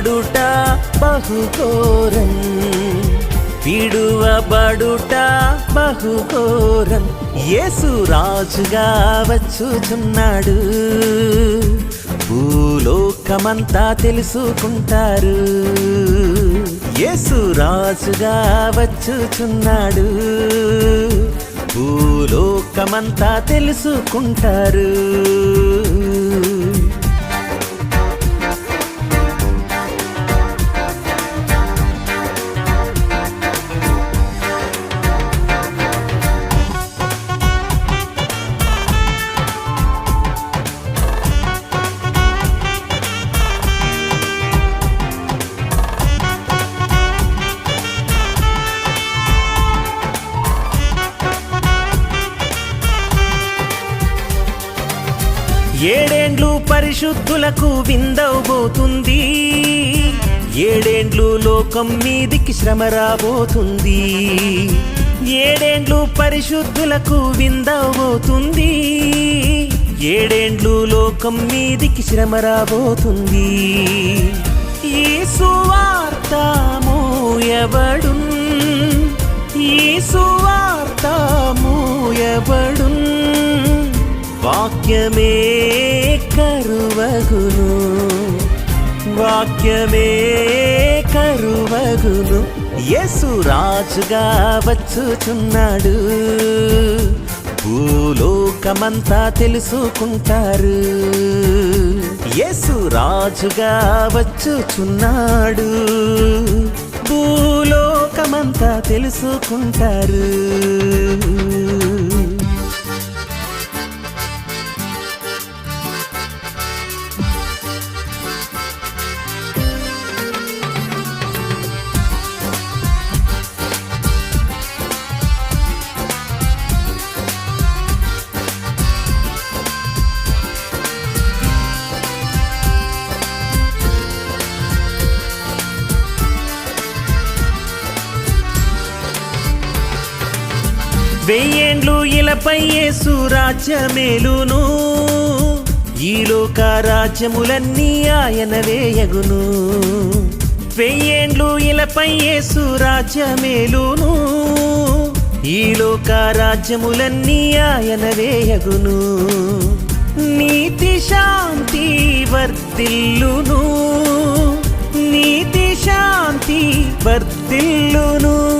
విడువబడుట బహుఘోరం. విడువబడుట బహుఘోరం. యేసు రాజుగా వచ్చుచున్నాడు. భూలోకమంతా తెలుసుకుంటారు. యేసు రాజుగా వచ్చుచున్నాడు. భూలోకమంతా తెలుసుకుంటారు. పరిశుద్ధులకు విందవబోతుంది. ఏడేండ్లు లోకం మీదికి శ్రమ రాబోతుంది. ఏడేండ్లు పరిశుద్ధులకు విందవబోతుంది. ఏడేండ్లు లోకం మీదికి శ్రమ రాబోతుంది. ఈ సువార్త మోయబడున్. ఈ సువార్త మోయబడున్. వాక్యమే కరువగును. వాక్యమే కరువగును. యేసు రాజుగా వచ్చుచున్నాడు. భూలోకమంతా తెలుసుకుంటారు. యేసు రాజుగా వచ్చుచున్నాడు. భూలోకమంతా తెలుసుకుంటారు. వెయ్యేండ్లు ఇలపై యేసు రాజ్యమేలును. ఈలోక రాజ్యములన్నీ ఆయన వేయగును వెయ్యేండ్లు ఇలపై యేసు రాజ్యమేలును. ఈలోక రాజ్యములన్నీ ఆయన వేయగును నీతి శాంతి వర్తిల్లును. నీతి శాంతి వర్తిల్లును.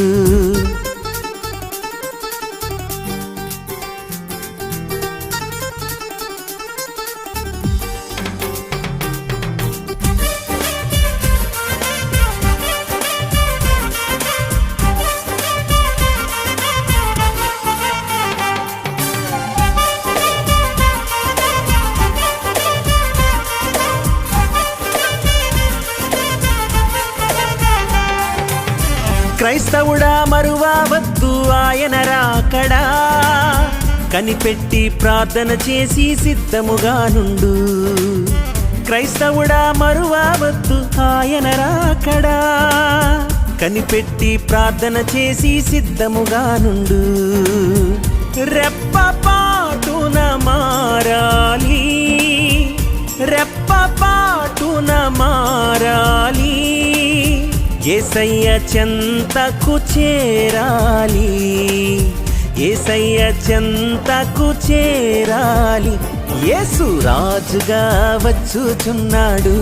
క్రైస్తవుడా మరువవద్దు ఆయన రాకడా? కనిపెట్టి ప్రార్థన చేసి సిద్ధముగా నుండు. క్రైస్తవుడా మరువవద్దు ఆయన రాకడా? కనిపెట్టి ప్రార్థన చేసి సిద్ధముగా నుండు. రెప్ప ఏసయ్య చెంతకు చేరాలి. ఏసయ్య చెంతకు చేరాలి. యేసు రాజుగా వచ్చుచున్నాడు.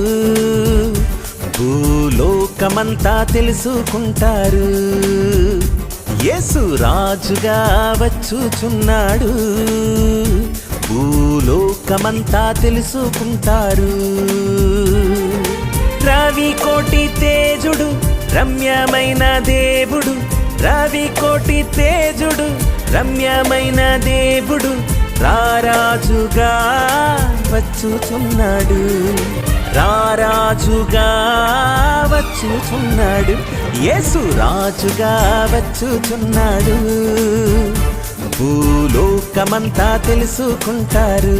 భూలోకమంతా తెలుసుకుంటారు. యేసు రాజుగా వచ్చుచున్నాడు. భూలోకమంతా తెలుసుకుంటారు. రవి కోటి తేజుడు రమ్యమైన దేవుడు. రవి కోటి తేజుడు రమ్యమైన దేవుడు. రారాజుగా వచ్చుచున్నాడు. రారాజుగా వచ్చుచున్నాడు. యేసు రాజుగా వచ్చుచున్నాడు. భూలోకమంతా తెలుసుకుంటారు.